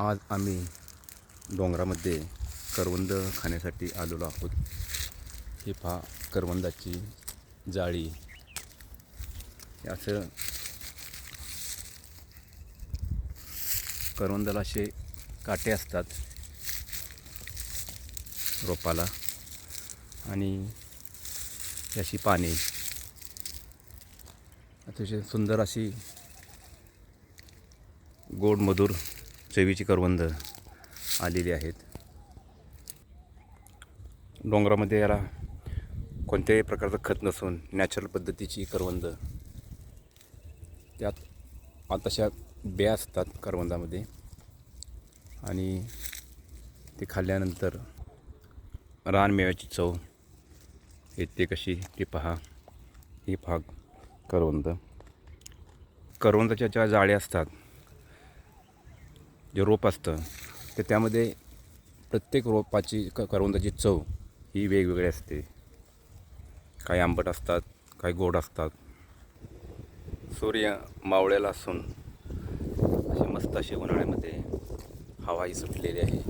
आज आम्ही डोंगरामध्ये करवंद खाण्यासाठी आलेलो आहोत. ही पहा करवंदाची जाळी. हे असं करवंदाला असे काटे असतात रोपाला. आणि अशी पाने. अतिशय सुंदर अशी गोड मधुर चवीची करवंद आलेली आहेत. डोंगरामध्ये याला कोणत्याही प्रकारचं खत नसून नॅचरल पद्धतीची करवंद. त्यात आताशा बिया असतात करवंदामध्ये. आणि ते खाल्ल्यानंतर रानमेव्याची चव येते कशी ती पहा. ही पहा करवंद. करवंदाच्या ज्या जाळ्या असतात जे रोप असतं तर त्यामध्ये प्रत्येक रोपाची क करवंदाची चव ही वेगवेगळी असते. काही आंबट असतात काही गोड असतात. सूर्य मावळ्याला असून अशी मस्त अशी उन्हाळ्यामध्ये हवाही सुटलेली आहे.